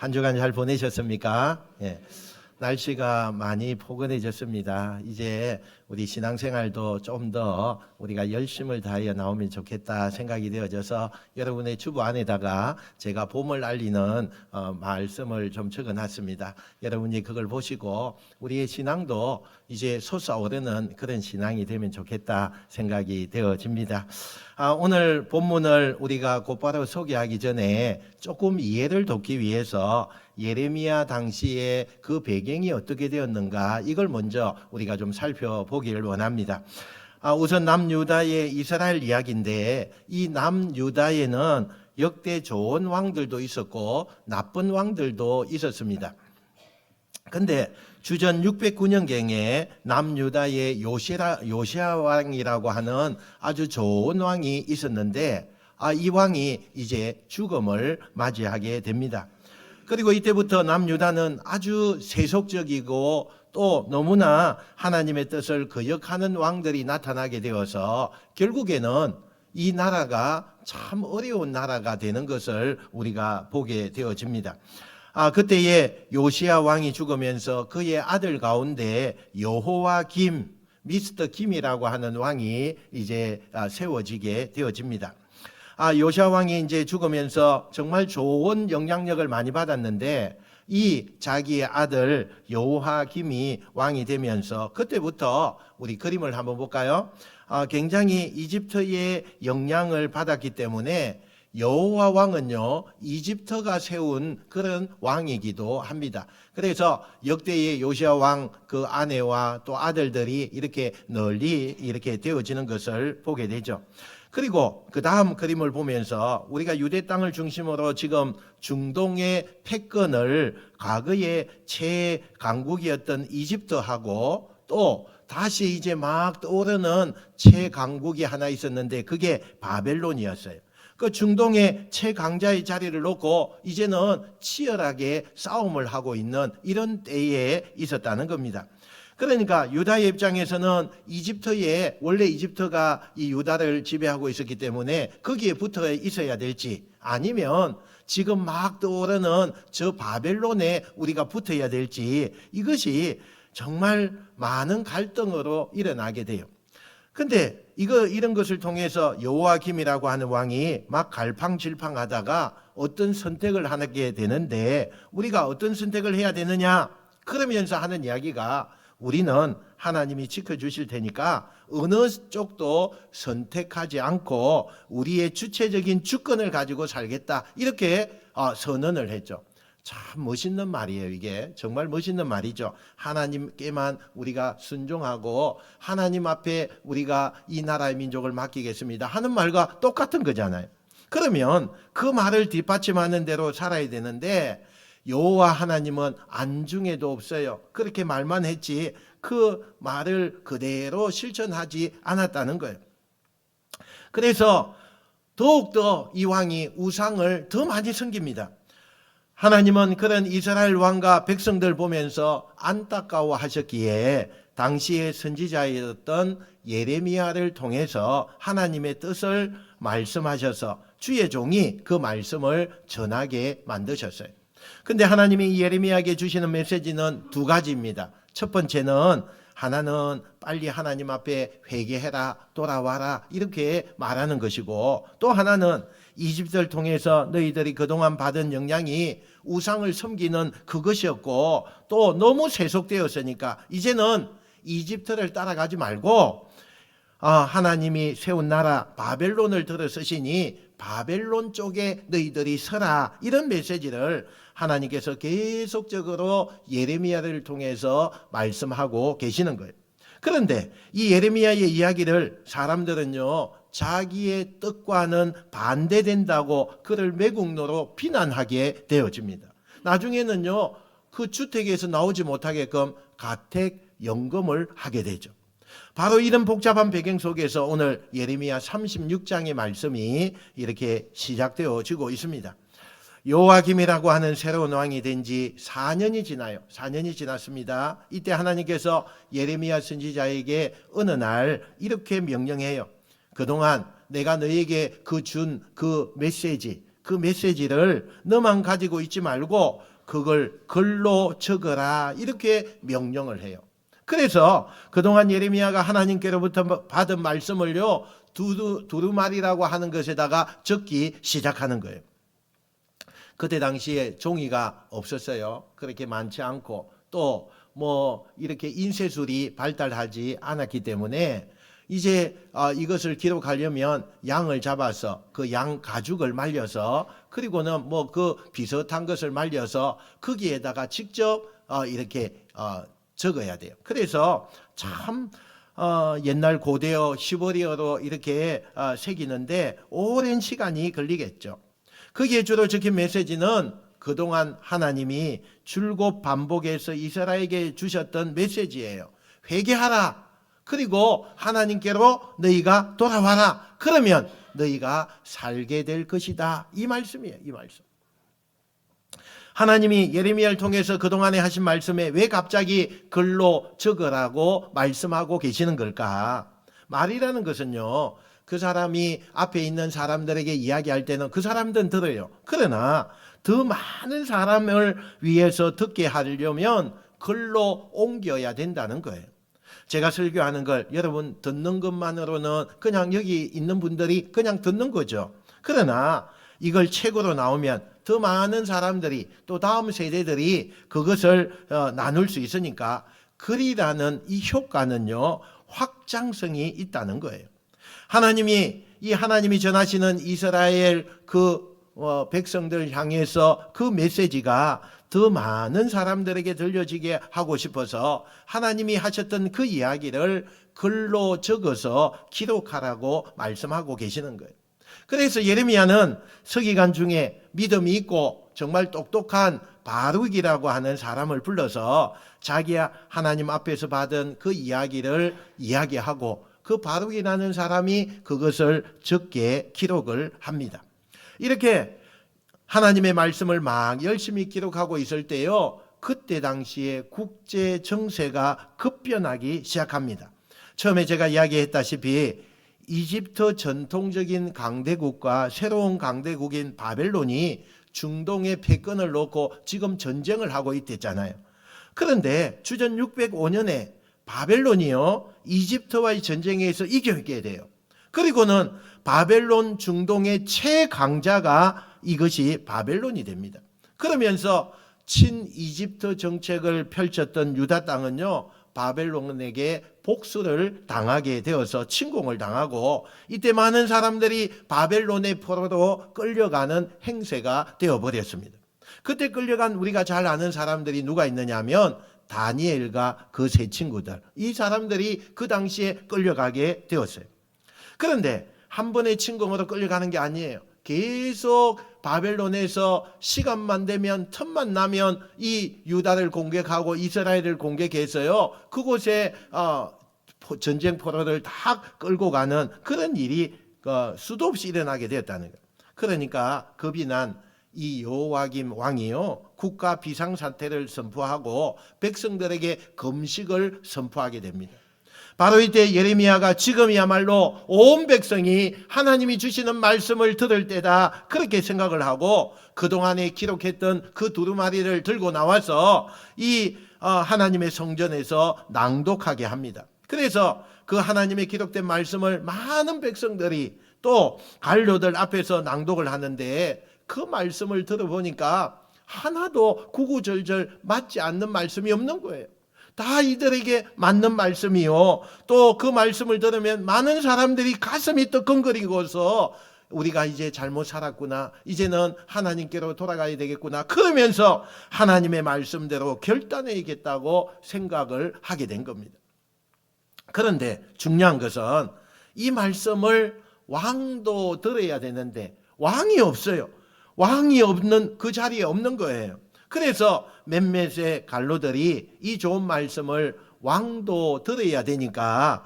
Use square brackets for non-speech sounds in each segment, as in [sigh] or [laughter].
한 주간 잘 보내셨습니까? 예. 날씨가 많이 포근해졌습니다. 이제 우리 신앙생활도 좀 더 우리가 열심을 다하여 나오면 좋겠다 생각이 되어져서 여러분의 주부 안에다가 제가 봄을 알리는 어, 말씀을 좀 적어놨습니다. 여러분이 그걸 보시고 우리의 신앙도 이제 솟아오르는 그런 신앙이 되면 좋겠다 생각이 되어집니다. 아, 오늘 본문을 우리가 곧바로 소개하기 전에 조금 이해를 돕기 위해서 예레미야 당시에 그 배경이 어떻게 되었는가 이걸 먼저 우리가 좀 살펴보 기를 원합니다. 아, 우선 남유다의 이스라엘 이야기인데 이 남유다에는 역대 좋은 왕들도 있었고 나쁜 왕들도 있었습니다. 근데 주전 609년경에 남유다의 요시라, 요시아 왕이라고 하는 아주 좋은 왕이 있었는데 아, 이 왕이 이제 죽음을 맞이하게 됩니다. 그리고 이때부터 남유다는 아주 세속적이고 또 너무나 하나님의 뜻을 거역하는 왕들이 나타나게 되어서 결국에는 이 나라가 참 어려운 나라가 되는 것을 우리가 보게 되어집니다. 아, 그때에 요시아 왕이 죽으면서 그의 아들 가운데 여호와 김, 미스터 김이라고 하는 왕이 이제 아, 세워지게 되어집니다. 아, 요시아 왕이 이제 죽으면서 정말 좋은 영향력을 많이 받았는데 이 자기의 아들 여호와김이 왕이 되면서 그때부터 우리 그림을 한번 볼까요? 아, 굉장히 이집트의 영향을 받았기 때문에 여호와 왕은요 이집트가 세운 그런 왕이기도 합니다. 그래서 역대의 요시아 왕 그 아내와 또 아들들이 이렇게 널리 이렇게 되어지는 것을 보게 되죠. 그리고 그 다음 그림을 보면서 우리가 유대 땅을 중심으로 지금 중동의 패권을 과거의 최강국이었던 이집트하고 또 다시 이제 막 떠오르는 최강국이 하나 있었는데 그게 바벨론이었어요. 그 중동의 최강자의 자리를 놓고 이제는 치열하게 싸움을 하고 있는 이런 때에 있었다는 겁니다. 그러니까 유다의 입장에서는 이집트에 원래 이집트가 이 유다를 지배하고 있었기 때문에 거기에 붙어 있어야 될지 아니면 지금 막 떠오르는 저 바벨론에 우리가 붙어야 될지 이것이 정말 많은 갈등으로 일어나게 돼요. 근데 이거 이런 것을 통해서 여호와김이라고 하는 왕이 막 갈팡질팡하다가 어떤 선택을 하게 되는데 우리가 어떤 선택을 해야 되느냐 그러면서 하는 이야기가 우리는 하나님이 지켜주실 테니까 어느 쪽도 선택하지 않고 우리의 주체적인 주권을 가지고 살겠다 이렇게 어, 선언을 했죠. 참 멋있는 말이에요, 이게. 정말 멋있는 말이죠. 하나님께만 우리가 순종하고 하나님 앞에 우리가 이 나라의 민족을 맡기겠습니다. 하는 말과 똑같은 거잖아요. 그러면 그 말을 뒷받침하는 대로 살아야 되는데 여호와 하나님은 안중에도 없어요. 그렇게 말만 했지 그 말을 그대로 실천하지 않았다는 거예요. 그래서 더욱더 이 왕이 우상을 더 많이 섬깁니다. 하나님은 그런 이스라엘 왕과 백성들 보면서 안타까워 하셨기에 당시의 선지자였던 예레미야를 통해서 하나님의 뜻을 말씀하셔서 주의 종이 그 말씀을 전하게 만드셨어요. 근데 하나님이 예레미야에게 주시는 메시지는 두 가지입니다. 첫 번째는 하나는 빨리 하나님 앞에 회개해라, 돌아와라, 이렇게 말하는 것이고, 또 하나는 이집트를 통해서 너희들이 그동안 받은 영향이 우상을 섬기는 그것이었고, 또 너무 세속되었으니까, 이제는 이집트를 따라가지 말고, 아, 하나님이 세운 나라 바벨론을 들어 쓰시니 바벨론 쪽에 너희들이 서라 이런 메시지를 하나님께서 계속적으로 예레미야를 통해서 말씀하고 계시는 거예요. 그런데 이 예레미야의 이야기를 사람들은요 자기의 뜻과는 반대된다고 그를 매국노로 비난하게 되어집니다. 나중에는요 그 주택에서 나오지 못하게끔 가택 연금을 하게 되죠. 바로 이런 복잡한 배경 속에서 오늘 예레미야 36장의 말씀이 이렇게 시작되어지고 있습니다. 요아김이라고 하는 새로운 왕이 된 지 4년이 지나요. 4년이 지났습니다. 이때 하나님께서 예레미야 선지자에게 어느 날 이렇게 명령해요. 그동안 내가 너에게 그 준그 메시지, 그 메시지를 너만 가지고 있지 말고 그걸 글로 적어라 이렇게 명령을 해요. 그래서 그동안 예레미야가 하나님께로부터 받은 말씀을요 두두, 두루마리라고 하는 것에다가 적기 시작하는 거예요. 그때 당시에 종이가 없었어요. 그렇게 많지 않고 또 뭐 이렇게 인쇄술이 발달하지 않았기 때문에 이제 어, 이것을 기록하려면 양을 잡아서 그 양 가죽을 말려서 그리고는 뭐 그 비슷한 것을 말려서 거기에다가 직접 어, 이렇게 어, 적어야 돼요. 그래서 참 어, 옛날 고대어 히브리어로 이렇게 어, 새기는데 오랜 시간이 걸리겠죠. 거기에 주로 적힌 메시지는 그동안 하나님이 줄곧 반복해서 이스라엘에게 주셨던 메시지예요. 회개하라. 그리고 하나님께로 너희가 돌아와라. 그러면 너희가 살게 될 것이다. 이 말씀이에요. 이 말씀. 하나님이 예레미야를 통해서 그동안에 하신 말씀에 왜 갑자기 글로 적으라고 말씀하고 계시는 걸까? 말이라는 것은요. 그 사람이 앞에 있는 사람들에게 이야기할 때는 그 사람들은 들어요. 그러나 더 많은 사람을 위해서 듣게 하려면 글로 옮겨야 된다는 거예요. 제가 설교하는 걸 여러분 듣는 것만으로는 그냥 여기 있는 분들이 그냥 듣는 거죠. 그러나 이걸 책으로 나오면 더 많은 사람들이 또 다음 세대들이 그것을 어, 나눌 수 있으니까 글이라는 이 효과는요 확장성이 있다는 거예요. 하나님이 이 하나님이 전하시는 이스라엘 그 어, 백성들 향해서 그 메시지가 더 많은 사람들에게 들려지게 하고 싶어서 하나님이 하셨던 그 이야기를 글로 적어서 기록하라고 말씀하고 계시는 거예요. 그래서 예레미야는 서기관 중에 믿음이 있고 정말 똑똑한 바룩이라고 하는 사람을 불러서 자기야 하나님 앞에서 받은 그 이야기를 이야기하고 그 바룩이라는 사람이 그것을 적게 기록을 합니다. 이렇게 하나님의 말씀을 막 열심히 기록하고 있을 때요. 그때 당시에 국제 정세가 급변하기 시작합니다. 처음에 제가 이야기했다시피 이집트 전통적인 강대국과 새로운 강대국인 바벨론이 중동의 패권을 놓고 지금 전쟁을 하고 있댔잖아요. 그런데 주전 605년에 바벨론이요 이집트와의 전쟁에서 이겨게 돼요. 그리고는 바벨론 중동의 최강자가 이것이 바벨론이 됩니다. 그러면서 친 이집트 정책을 펼쳤던 유다 땅은요 바벨론에게 복수를 당하게 되어서 침공을 당하고 이때 많은 사람들이 바벨론의 포로로 끌려가는 행세가 되어버렸습니다. 그때 끌려간 우리가 잘 아는 사람들이 누가 있느냐면 다니엘과 그 세 친구들 이 사람들이 그 당시에 끌려가게 되었어요. 그런데 한 번의 침공으로 끌려가는 게 아니에요. 계속 바벨론에서 시간만 되면 틈만 나면 이 유다를 공격하고 이스라엘을 공격해서요. 그곳에 어, 전쟁 포로를 다 끌고 가는 그런 일이 어, 수도 없이 일어나게 되었다는 거예요. 그러니까 겁이 난 이 요와김 왕이요 국가 비상 사태를 선포하고 백성들에게 금식을 선포하게 됩니다. 바로 이때 예레미야가 지금이야말로 온 백성이 하나님이 주시는 말씀을 들을 때다 그렇게 생각을 하고 그동안에 기록했던 그 두루마리를 들고 나와서 이 어, 하나님의 성전에서 낭독하게 합니다. 그래서 그 하나님의 기록된 말씀을 많은 백성들이 또 관료들 앞에서 낭독을 하는데 그 말씀을 들어보니까 하나도 구구절절 맞지 않는 말씀이 없는 거예요. 다 이들에게 맞는 말씀이요. 또 그 말씀을 들으면 많은 사람들이 가슴이 뜨끔거리고서 우리가 이제 잘못 살았구나. 이제는 하나님께로 돌아가야 되겠구나. 그러면서 하나님의 말씀대로 결단해야겠다고 생각을 하게 된 겁니다. 그런데 중요한 것은 이 말씀을 왕도 들어야 되는데 왕이 없어요. 왕이 없는 그 자리에 없는 거예요. 그래서 몇몇의 갈로들이 이 좋은 말씀을 왕도 들어야 되니까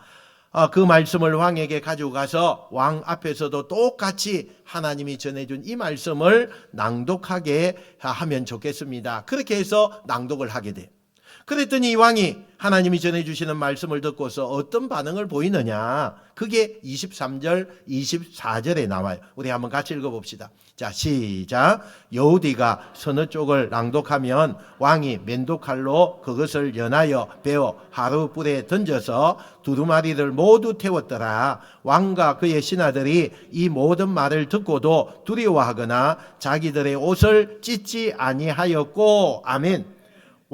어, 그 말씀을 왕에게 가지고 가서 왕 앞에서도 똑같이 하나님이 전해준 이 말씀을 낭독하게 하면 좋겠습니다. 그렇게 해서 낭독을 하게 돼. 그랬더니 이 왕이 하나님이 전해주시는 말씀을 듣고서 어떤 반응을 보이느냐. 그게 23절, 24절에 나와요. 우리 한번 같이 읽어봅시다. 자, 시작. 여우디가 서너 쪽을 낭독하면 왕이 맨도칼로 그것을 연하여 베어 하루 뿔에 던져서 두루마리를 모두 태웠더라. 왕과 그의 신하들이 이 모든 말을 듣고도 두려워하거나 자기들의 옷을 찢지 아니하였고, 아멘.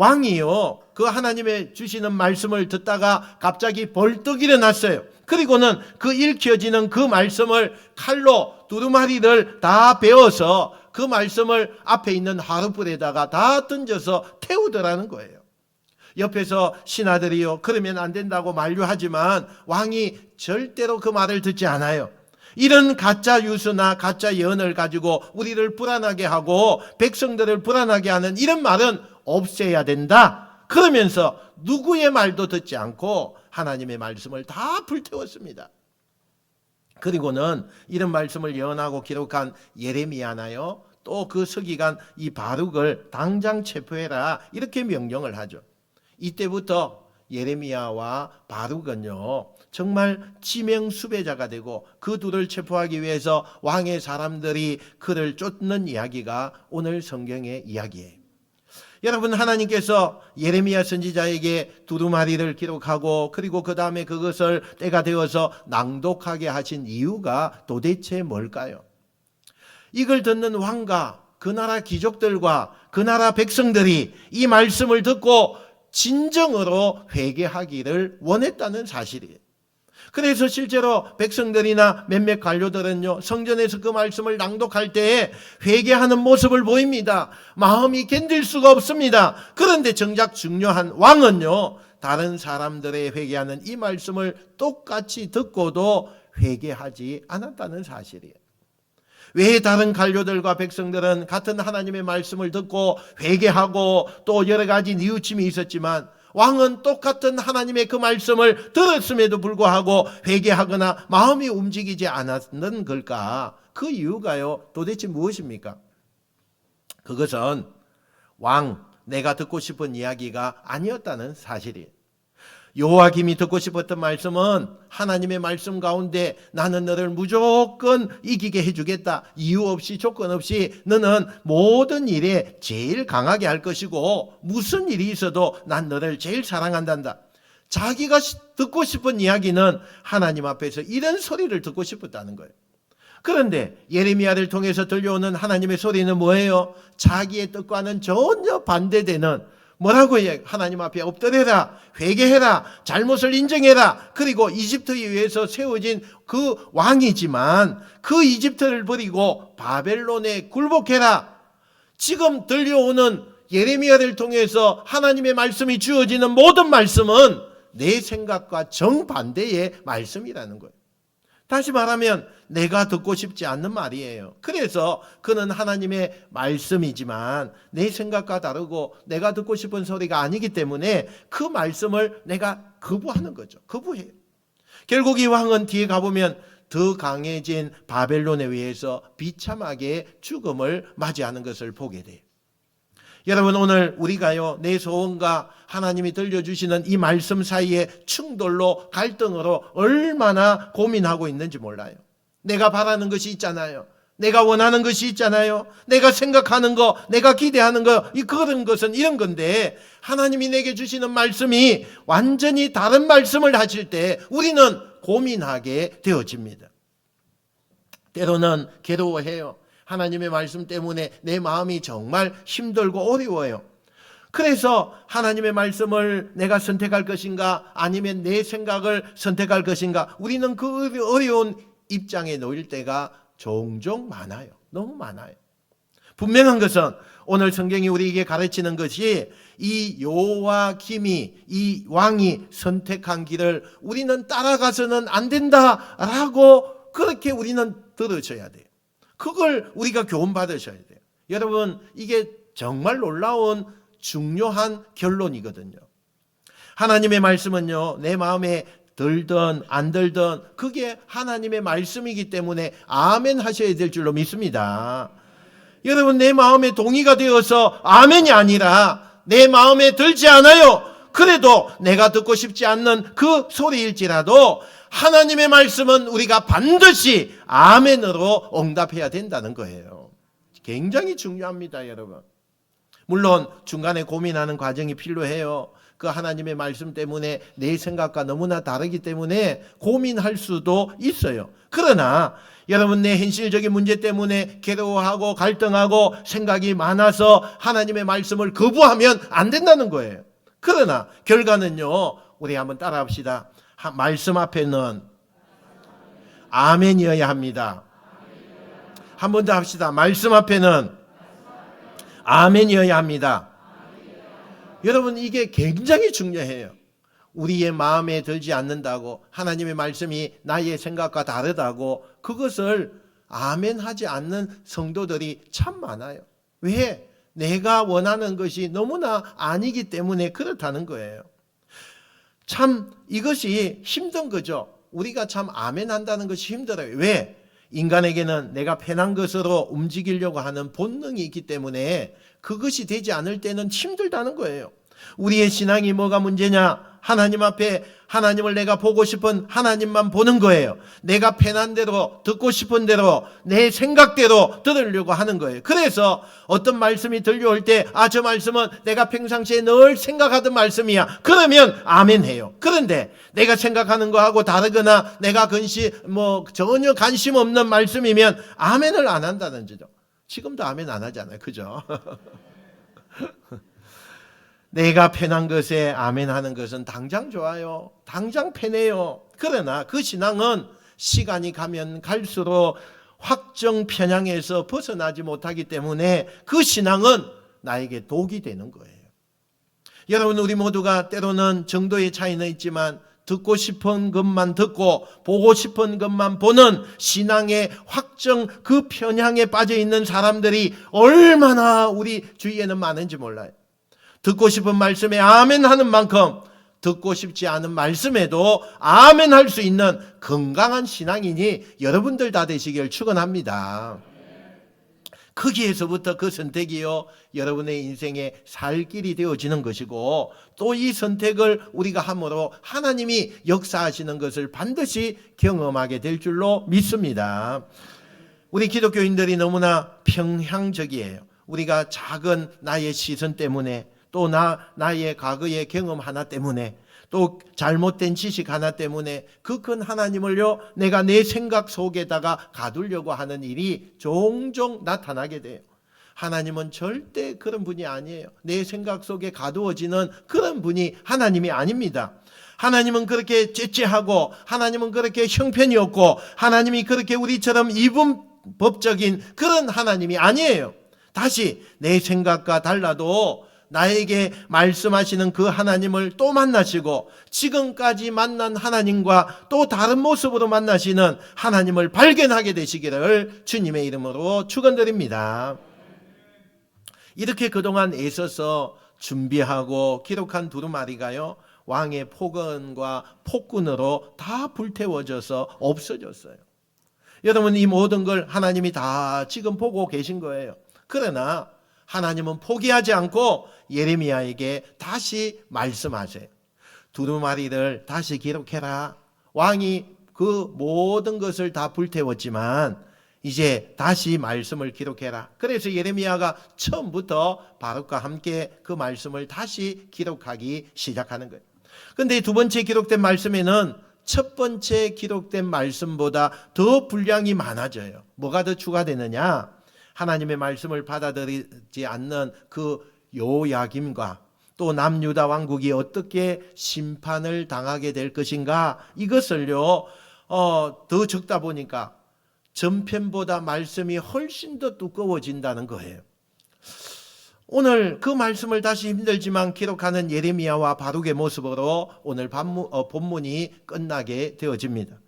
왕이요, 그 하나님의 주시는 말씀을 듣다가 갑자기 벌떡 일어났어요. 그리고는 그 읽혀지는 그 말씀을 칼로 두루마리를 다 베어서 그 말씀을 앞에 있는 하루불에다가 다 던져서 태우더라는 거예요. 옆에서 신하들이요, 그러면 안 된다고 만류하지만 왕이 절대로 그 말을 듣지 않아요. 이런 가짜 뉴스나 가짜 예언을 가지고 우리를 불안하게 하고 백성들을 불안하게 하는 이런 말은 없애야 된다. 그러면서 누구의 말도 듣지 않고 하나님의 말씀을 다 불태웠습니다. 그리고는 이런 말씀을 예언하고 기록한 예레미야나요. 또 그 서기관 이 바룩을 당장 체포해라 이렇게 명령을 하죠. 이때부터 예레미야와 바룩은요 정말 지명 수배자가 되고 그 둘을 체포하기 위해서 왕의 사람들이 그를 쫓는 이야기가 오늘 성경의 이야기예요. 여러분 하나님께서 예레미야 선지자에게 두루마리를 기록하고 그리고 그 다음에 그것을 때가 되어서 낭독하게 하신 이유가 도대체 뭘까요? 이걸 듣는 왕과 그 나라 귀족들과 그 나라 백성들이 이 말씀을 듣고 진정으로 회개하기를 원했다는 사실이에요. 그래서 실제로 백성들이나 몇몇 관료들은요 성전에서 그 말씀을 낭독할 때에 회개하는 모습을 보입니다. 마음이 견딜 수가 없습니다. 그런데 정작 중요한 왕은요 다른 사람들의 회개하는 이 말씀을 똑같이 듣고도 회개하지 않았다는 사실이에요. 왜 다른 관료들과 백성들은 같은 하나님의 말씀을 듣고 회개하고 또 여러 가지 뉘우침이 있었지만 왕은 똑같은 하나님의 그 말씀을 들었음에도 불구하고 회개하거나 마음이 움직이지 않았는 걸까? 그 이유가요, 도대체 무엇입니까? 그것은 왕, 내가 듣고 싶은 이야기가 아니었다는 사실이에요. 요하김이 듣고 싶었던 말씀은 하나님의 말씀 가운데 나는 너를 무조건 이기게 해주겠다. 이유 없이 조건 없이 너는 모든 일에 제일 강하게 할 것이고 무슨 일이 있어도 난 너를 제일 사랑한단다. 자기가 듣고 싶은 이야기는 하나님 앞에서 이런 소리를 듣고 싶었다는 거예요. 그런데 예레미야를 통해서 들려오는 하나님의 소리는 뭐예요? 자기의 뜻과는 전혀 반대되는 뭐라고 해? 하나님 앞에 엎드려라, 회개해라, 잘못을 인정해라. 그리고 이집트에 의해서 세워진 그 왕이지만 그 이집트를 버리고 바벨론에 굴복해라. 지금 들려오는 예레미야를 통해서 하나님의 말씀이 주어지는 모든 말씀은 내 생각과 정반대의 말씀이라는 거예요. 다시 말하면 내가 듣고 싶지 않는 말이에요. 그래서 그는 하나님의 말씀이지만 내 생각과 다르고 내가 듣고 싶은 소리가 아니기 때문에 그 말씀을 내가 거부하는 거죠. 거부해요. 결국 이 왕은 뒤에 가보면 더 강해진 바벨론에 의해서 비참하게 죽음을 맞이하는 것을 보게 돼요. 여러분 오늘 우리가요 내 소원과 하나님이 들려주시는 이 말씀 사이에 충돌로 갈등으로 얼마나 고민하고 있는지 몰라요. 내가 바라는 것이 있잖아요. 내가 원하는 것이 있잖아요. 내가 생각하는 거, 내가 기대하는 거, 이 그런 것은 이런 건데 하나님이 내게 주시는 말씀이 완전히 다른 말씀을 하실 때 우리는 고민하게 되어집니다. 때로는 괴로워해요. 하나님의 말씀 때문에 내 마음이 정말 힘들고 어려워요. 그래서 하나님의 말씀을 내가 선택할 것인가 아니면 내 생각을 선택할 것인가 우리는 그 어려운 입장에 놓일 때가 종종 많아요. 너무 많아요. 분명한 것은 오늘 성경이 우리에게 가르치는 것이 이 요와김이 이 왕이 선택한 길을 우리는 따라가서는 안 된다라고 그렇게 우리는 들으셔야 돼요. 그걸 우리가 교훈 받으셔야 돼요. 여러분, 이게 정말 놀라운 중요한 결론이거든요. 하나님의 말씀은요, 내 마음에 들든 안 들든 그게 하나님의 말씀이기 때문에 아멘 하셔야 될 줄로 믿습니다. 여러분, 내 마음에 동의가 되어서 아멘이 아니라 내 마음에 들지 않아요. 그래도 내가 듣고 싶지 않는 그 소리일지라도 하나님의 말씀은 우리가 반드시 아멘으로 응답해야 된다는 거예요. 굉장히 중요합니다, 여러분. 물론 중간에 고민하는 과정이 필요해요. 그 하나님의 말씀 때문에 내 생각과 너무나 다르기 때문에 고민할 수도 있어요. 그러나 여러분 내 현실적인 문제 때문에 괴로워하고 갈등하고 생각이 많아서 하나님의 말씀을 거부하면 안 된다는 거예요. 그러나 결과는요. 우리 한번 따라합시다. 하- 말씀 앞에는 아멘이어야 합니다. 한 번 더 합시다. 말씀 앞에는 아멘이어야 합니다. 여러분 이게 굉장히 중요해요. 우리의 마음에 들지 않는다고 하나님의 말씀이 나의 생각과 다르다고 그것을 아멘하지 않는 성도들이 참 많아요. 왜? 내가 원하는 것이 너무나 아니기 때문에 그렇다는 거예요. 참 이것이 힘든 거죠. 우리가 참 아멘 한다는 것이 힘들어요. 왜? 인간에게는 내가 편한 것으로 움직이려고 하는 본능이 있기 때문에 그것이 되지 않을 때는 힘들다는 거예요. 우리의 신앙이 뭐가 문제냐? 하나님 앞에 하나님을 내가 보고 싶은 하나님만 보는 거예요. 내가 편한 대로 듣고 싶은 대로 내 생각대로 들으려고 하는 거예요. 그래서 어떤 말씀이 들려올 때 아 저 말씀은 내가 평상시에 늘 생각하던 말씀이야. 그러면 아멘 해요. 그런데 내가 생각하는 거하고 다르거나 내가 근시 뭐 전혀 관심 없는 말씀이면 아멘을 안 한다는 거죠. 지금도 아멘 안 하잖아요. 그죠? [laughs] 내가 편한 것에 아멘 하는 것은 당장 좋아요. 당장 편해요. 그러나 그 신앙은 시간이 가면 갈수록 확정 편향에서 벗어나지 못하기 때문에 그 신앙은 나에게 독이 되는 거예요. 여러분, 우리 모두가 때로는 정도의 차이는 있지만 듣고 싶은 것만 듣고 보고 싶은 것만 보는 신앙의 확정 그 편향에 빠져 있는 사람들이 얼마나 우리 주위에는 많은지 몰라요. 듣고 싶은 말씀에 아멘 하는 만큼 듣고 싶지 않은 말씀에도 아멘 할 수 있는 건강한 신앙이니 여러분들 다 되시길 축원합니다. 거기에서부터 그 선택이요 여러분의 인생의 살 길이 되어지는 것이고 또 이 선택을 우리가 함으로 하나님이 역사하시는 것을 반드시 경험하게 될 줄로 믿습니다. 우리 기독교인들이 너무나 평향적이에요. 우리가 작은 나의 시선 때문에 또 나 나의 과거의 경험 하나 때문에 또 잘못된 지식 하나 때문에 그 큰 하나님을요 내가 내 생각 속에다가 가두려고 하는 일이 종종 나타나게 돼요. 하나님은 절대 그런 분이 아니에요. 내 생각 속에 가두어지는 그런 분이 하나님이 아닙니다. 하나님은 그렇게 째째하고 하나님은 그렇게 형편이 없고 하나님이 그렇게 우리처럼 이분법적인 그런 하나님이 아니에요. 다시 내 생각과 달라도 나에게 말씀하시는 그 하나님을 또 만나시고 지금까지 만난 하나님과 또 다른 모습으로 만나시는 하나님을 발견하게 되시기를 주님의 이름으로 축원드립니다. 이렇게 그동안 애써서 준비하고 기록한 두루마리가요 왕의 폭언과 폭군으로 다 불태워져서 없어졌어요. 여러분 이 모든 걸 하나님이 다 지금 보고 계신 거예요. 그러나 하나님은 포기하지 않고 예레미야에게 다시 말씀하세요. 두루마리를 다시 기록해라. 왕이 그 모든 것을 다 불태웠지만 이제 다시 말씀을 기록해라. 그래서 예레미야가 처음부터 바룩과 함께 그 말씀을 다시 기록하기 시작하는 거예요. 근데 두 번째 기록된 말씀에는 첫 번째 기록된 말씀보다 더 분량이 많아져요. 뭐가 더 추가되느냐? 하나님의 말씀을 받아들이지 않는 그 요야김과 또 남유다 왕국이 어떻게 심판을 당하게 될 것인가 이것을요 어, 더 적다 보니까 전편보다 말씀이 훨씬 더 두꺼워진다는 거예요. 오늘 그 말씀을 다시 힘들지만 기록하는 예레미야와 바룩의 모습으로 오늘 반문, 어, 본문이 끝나게 되어집니다.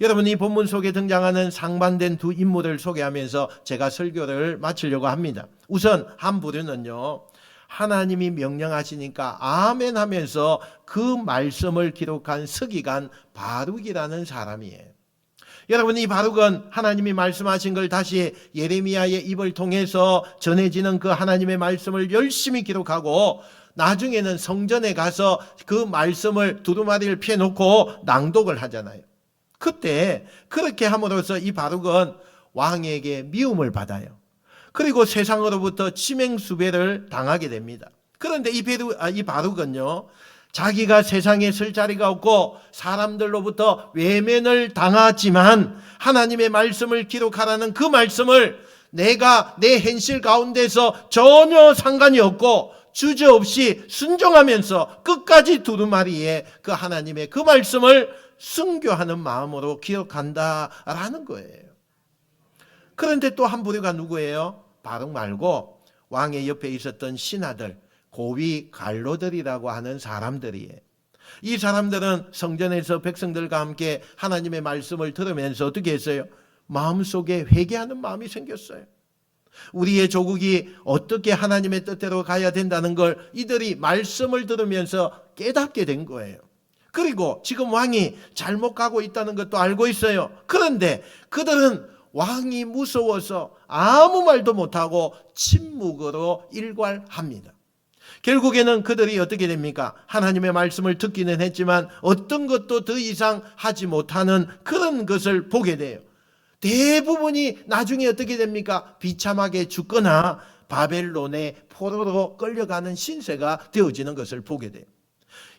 여러분 이 본문 속에 등장하는 상반된 두 인물을 소개하면서 제가 설교를 마치려고 합니다. 우선 한 부류는요. 하나님이 명령하시니까 아멘 하면서 그 말씀을 기록한 서기관 바룩이라는 사람이에요. 여러분 이 바룩은 하나님이 말씀하신 걸 다시 예레미야의 입을 통해서 전해지는 그 하나님의 말씀을 열심히 기록하고 나중에는 성전에 가서 그 말씀을 두루마리를 펴놓고 낭독을 하잖아요. 그때 그렇게 함으로써 이 바룩은 왕에게 미움을 받아요. 그리고 세상으로부터 치맹수배를 당하게 됩니다. 그런데 이, 베루, 아, 이 바룩은요, 자기가 세상에 쓸 자리가 없고 사람들로부터 외면을 당하지만 하나님의 말씀을 기록하라는 그 말씀을 내가 내 현실 가운데서 전혀 상관이 없고 주저없이 순종하면서 끝까지 두루마리에 그 하나님의 그 말씀을 순교하는 마음으로 기억한다라는 거예요. 그런데 또 한 부류가 누구예요? 바룩 말고 왕의 옆에 있었던 신하들, 고위 갈로들이라고 하는 사람들이에요. 이 사람들은 성전에서 백성들과 함께 하나님의 말씀을 들으면서 어떻게 했어요? 마음속에 회개하는 마음이 생겼어요. 우리의 조국이 어떻게 하나님의 뜻대로 가야 된다는 걸 이들이 말씀을 들으면서 깨닫게 된 거예요. 그리고 지금 왕이 잘못 가고 있다는 것도 알고 있어요. 그런데 그들은 왕이 무서워서 아무 말도 못하고 침묵으로 일괄합니다. 결국에는 그들이 어떻게 됩니까? 하나님의 말씀을 듣기는 했지만 어떤 것도 더 이상 하지 못하는 그런 것을 보게 돼요. 대부분이 나중에 어떻게 됩니까? 비참하게 죽거나 바벨론의 포로로 끌려가는 신세가 되어지는 것을 보게 돼요.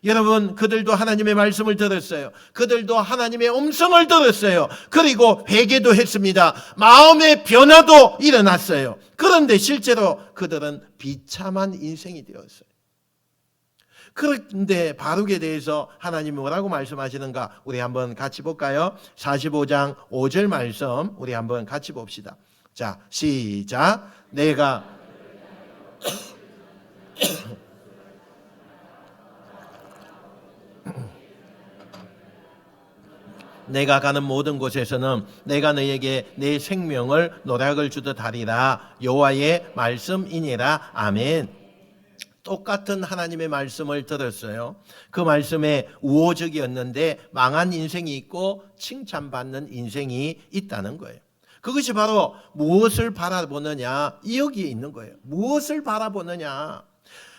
여러분, 그들도 하나님의 말씀을 들었어요. 그들도 하나님의 음성을 들었어요. 그리고 회개도 했습니다. 마음의 변화도 일어났어요. 그런데 실제로 그들은 비참한 인생이 되었어요. 그런데 바룩에 대해서 하나님이 뭐라고 말씀하시는가? 우리 한번 같이 볼까요? 45장 5절 말씀 우리 한번 같이 봅시다. 자, 시작. 내가 내가 가는 모든 곳에서는 내가 너에게 내 생명을 노략을 주듯 하리라 여호와의 말씀이니라 아멘. 똑같은 하나님의 말씀을 들었어요. 그 말씀에 우호적이었는데 망한 인생이 있고 칭찬받는 인생이 있다는 거예요. 그것이 바로 무엇을 바라보느냐 여기에 있는 거예요. 무엇을 바라보느냐.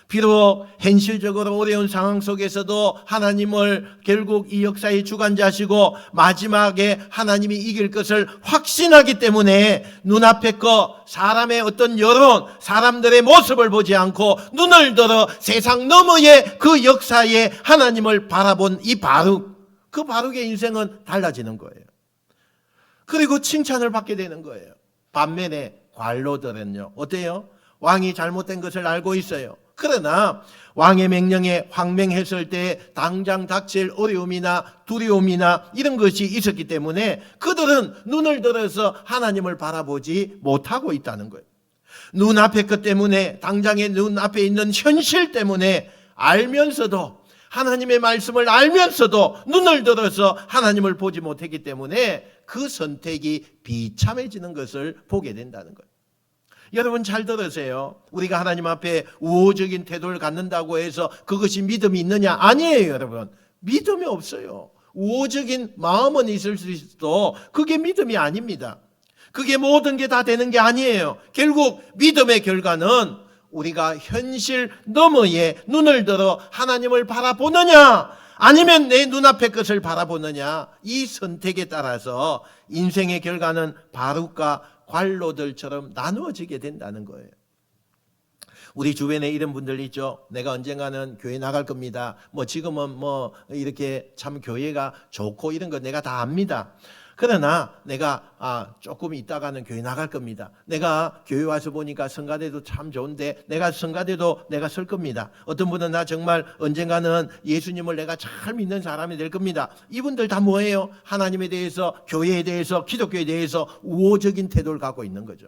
비록 현실적으로 어려운 상황 속에서도 하나님을 결국 이 역사의 주관자시고 마지막에 하나님이 이길 것을 확신하기 때문에 눈앞에 거 사람의 어떤 여론, 사람들의 모습을 보지 않고 눈을 들어 세상 너머의 그 역사에 하나님을 바라본 이 바룩, 그 바룩의 인생은 달라지는 거예요. 그리고 칭찬을 받게 되는 거예요. 반면에 관로들은요, 어때요? 왕이 잘못된 것을 알고 있어요. 그러나 왕의 명령에 황맹했을 때 당장 닥칠 어려움이나 두려움이나 이런 것이 있었기 때문에 그들은 눈을 들어서 하나님을 바라보지 못하고 있다는 거예요. 눈앞의 것 때문에 당장의 눈앞에 있는 현실 때문에 알면서도 하나님의 말씀을 알면서도 눈을 들어서 하나님을 보지 못했기 때문에 그 선택이 비참해지는 것을 보게 된다는 거예요. 여러분 잘 들으세요. 우리가 하나님 앞에 우호적인 태도를 갖는다고 해서 그것이 믿음이 있느냐? 아니에요, 여러분. 믿음이 없어요. 우호적인 마음은 있을 수 있어도 그게 믿음이 아닙니다. 그게 모든 게 다 되는 게 아니에요. 결국 믿음의 결과는 우리가 현실 너머에 눈을 들어 하나님을 바라보느냐, 아니면 내 눈앞의 것을 바라보느냐, 이 선택에 따라서 인생의 결과는 바룩과 관로들처럼 나누어지게 된다는 거예요. 우리 주변에 이런 분들 있죠. 내가 언젠가는 교회 나갈 겁니다. 뭐 지금은 뭐 이렇게 참 교회가 좋고 이런 거 내가 다 압니다. 그러나 내가 아 조금 있다가는 교회 나갈 겁니다. 내가 교회 와서 보니까 성가대도 참 좋은데 내가 성가대도 내가 설 겁니다. 어떤 분은 나 정말 언젠가는 예수님을 내가 잘 믿는 사람이 될 겁니다. 이분들 다 뭐예요? 하나님에 대해서 교회에 대해서 기독교에 대해서 우호적인 태도를 갖고 있는 거죠.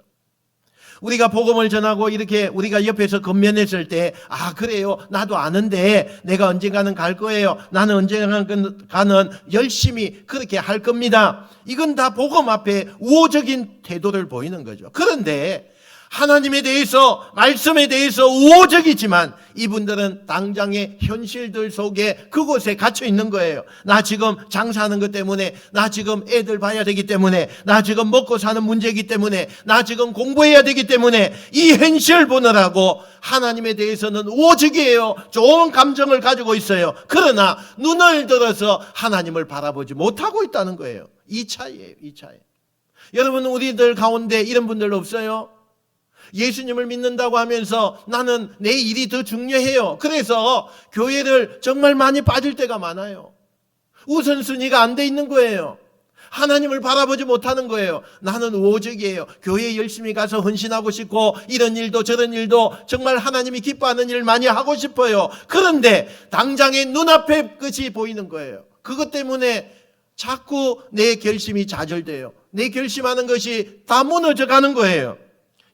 우리가 복음을 전하고 이렇게 우리가 옆에서 건면했을 때, 아, 그래요. 나도 아는데 내가 언젠가는 갈 거예요. 나는 언젠가는 가는 열심히 그렇게 할 겁니다. 이건 다 복음 앞에 우호적인 태도를 보이는 거죠. 그런데 하나님에 대해서 말씀에 대해서 우호적이지만 이분들은 당장의 현실들 속에 그곳에 갇혀 있는 거예요. 나 지금 장사하는 것 때문에 나 지금 애들 봐야 되기 때문에 나 지금 먹고 사는 문제이기 때문에 나 지금 공부해야 되기 때문에 이 현실 보느라고 하나님에 대해서는 우호적이에요. 좋은 감정을 가지고 있어요. 그러나 눈을 들어서 하나님을 바라보지 못하고 있다는 거예요. 이 차이예요. 이 차이. 여러분 우리들 가운데 이런 분들 없어요? 예수님을 믿는다고 하면서 나는 내 일이 더 중요해요. 그래서 교회를 정말 많이 빠질 때가 많아요. 우선순위가 안 돼 있는 거예요. 하나님을 바라보지 못하는 거예요. 나는 우호적이에요. 교회에 열심히 가서 헌신하고 싶고 이런 일도 저런 일도 정말 하나님이 기뻐하는 일을 많이 하고 싶어요. 그런데 당장의 눈앞에 끝이 보이는 거예요. 그것 때문에 자꾸 내 결심이 좌절돼요. 내 결심하는 것이 다 무너져 가는 거예요.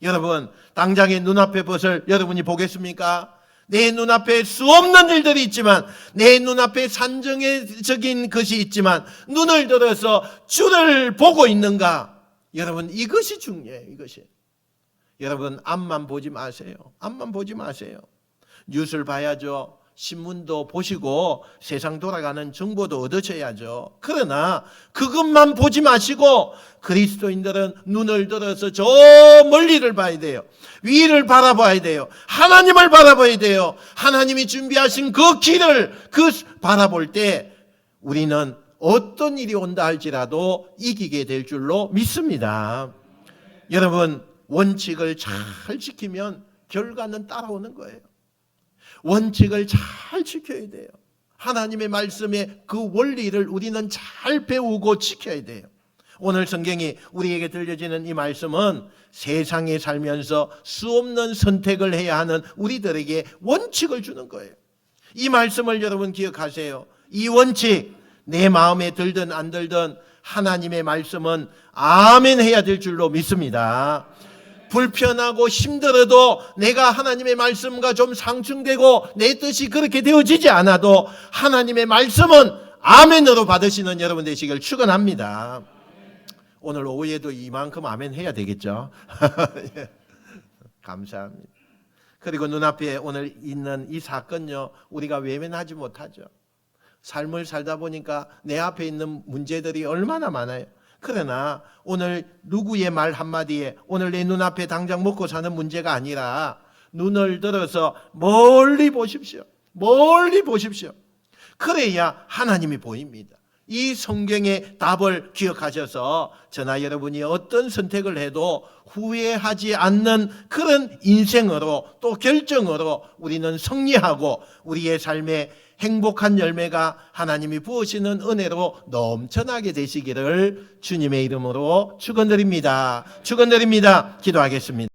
여러분, 당장의 눈앞의 것을 여러분이 보겠습니까? 내 눈앞에 수 없는 일들이 있지만, 내 눈앞에 산정적인 것이 있지만, 눈을 들어서 주를 보고 있는가? 여러분, 이것이 중요해요, 이것이. 여러분, 앞만 보지 마세요. 앞만 보지 마세요. 뉴스를 봐야죠. 신문도 보시고 세상 돌아가는 정보도 얻으셔야죠. 그러나 그것만 보지 마시고 그리스도인들은 눈을 들어서 저 멀리를 봐야 돼요. 위를 바라봐야 돼요. 하나님을 바라봐야 돼요. 하나님이 준비하신 그 길을 그 바라볼 때 우리는 어떤 일이 온다 할지라도 이기게 될 줄로 믿습니다. 여러분 원칙을 잘 지키면 결과는 따라오는 거예요. 원칙을 잘 지켜야 돼요. 하나님의 말씀의 그 원리를 우리는 잘 배우고 지켜야 돼요. 오늘 성경이 우리에게 들려지는 이 말씀은 세상에 살면서 수 없는 선택을 해야 하는 우리들에게 원칙을 주는 거예요. 이 말씀을 여러분 기억하세요. 이 원칙, 내 마음에 들든 안 들든 하나님의 말씀은 아멘 해야 될 줄로 믿습니다. 불편하고 힘들어도 내가 하나님의 말씀과 좀 상충되고 내 뜻이 그렇게 되어지지 않아도 하나님의 말씀은 아멘으로 받으시는 여러분 되시길 축원합니다. 오늘 오후에도 이만큼 아멘 해야 되겠죠. 예. [laughs] 감사합니다. 그리고 눈앞에 오늘 있는 이 사건요 우리가 외면하지 못하죠. 삶을 살다 보니까 내 앞에 있는 문제들이 얼마나 많아요. 그러나 오늘 누구의 말 한마디에 오늘 내 눈앞에 당장 먹고 사는 문제가 아니라 눈을 들어서 멀리 보십시오. 멀리 보십시오. 그래야 하나님이 보입니다. 이 성경의 답을 기억하셔서 저나 여러분이 어떤 선택을 해도 후회하지 않는 그런 인생으로 또 결정으로 우리는 승리하고 우리의 삶에 행복한 열매가 하나님이 부으시는 은혜로 넘쳐나게 되시기를 주님의 이름으로 축원드립니다. 축원드립니다. 기도하겠습니다.